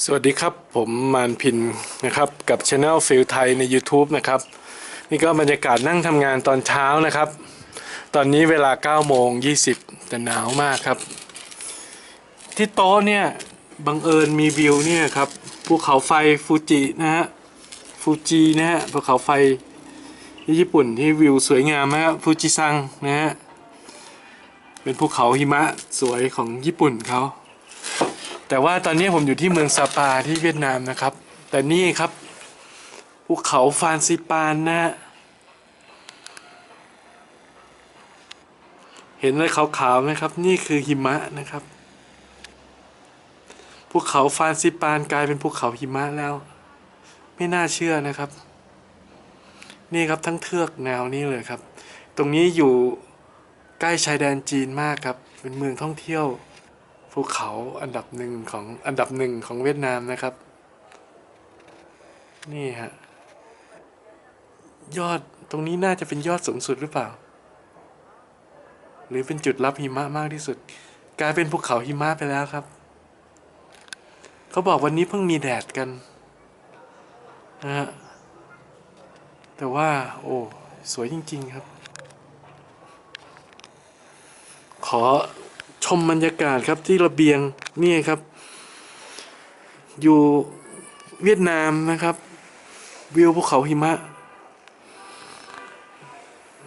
สวัสดีครับผมมานพินนะครับกับช anel ฟิลไทยใน YouTube นะครับ นี่ก็บรรยากาศนั่งทำงานตอนเช้านะครับ ตอนนี้เวลา9โมง20 แต่หนาวมากครับ ที่โต๊ะเนี่ยบังเอิญมีวิวเนี่ยครับภูเขาไฟฟูจินะฮะฟูจินะฮะภูเขาไฟที่ญี่ปุ่นที่วิวสวยงามมากฟูจิซังนะฮะเป็นภูเขาหิมะสวยของญี่ปุ่นเขา แต่ว่าตอนนี้ผมอยู่ที่เมืองซาปาที่เวียดนามนะครับ แต่นี่ครับภูเขาฟานซิปานนะฮะเห็นอะไรขาวๆไหมครับ นี่คือหิมะนะครับภูเขาฟานซิปานกลายเป็นภูเขาหิมะแล้ว ไม่น่าเชื่อนะครับ นี่ครับทั้งเทือกแนวนี้เลยครับ ตรงนี้อยู่ใกล้ชายแดนจีนมากครับ เป็นเมืองท่องเที่ยว ภูเขาอันดับหนึ่งของอันดับหนึ่งของเวียดนามนะครับ นี่ฮะ ยอดตรงนี้น่าจะเป็นยอดสูงสุดหรือเปล่า หรือเป็นจุดรับหิมะมากที่สุด กลายเป็นภูเขาหิมะไปแล้วครับ เขาบอกวันนี้เพิ่งมีแดดกันนะฮะแต่ว่า โอ้สวยจริง ๆ ครับ ขอ มบรรยากาศครับที่ระเบียงนี่ครับ อยู่เวียดนามนะครับ วิวภูเขาหิมะ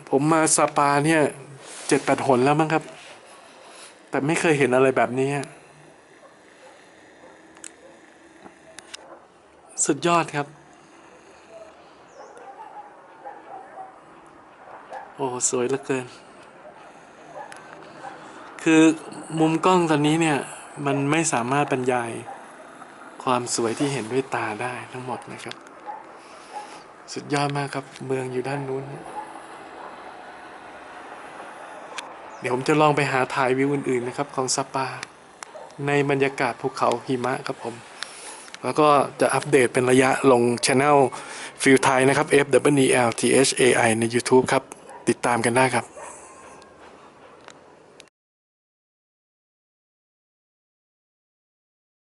ผมมาซาปาเนี่ยเจ็ดแปดหนแล้วมั้งครับ แต่ไม่เคยเห็นอะไรแบบนี้ สุดยอดครับ โอ้ สวยเหลือเกิน คือมุมกล้องตอนนี้เนี่ยมันไม่สามารถบรรยายความสวยที่เห็นด้วยตาได้ทั้งหมดนะครับ สุดยอดมากครับเมืองอยู่ด้านนู้น เดี๋ยวผมจะลองไปหาถ่ายวิวอื่นๆนะครับของสปา ในบรรยากาศภูเขาหิมะครับผม แล้วก็จะอัปเดตเป็นระยะลงช anel ฟิลไทยนะครับ F W E L T H A I ใน YouTube ครับ ติดตามกันได้ครับ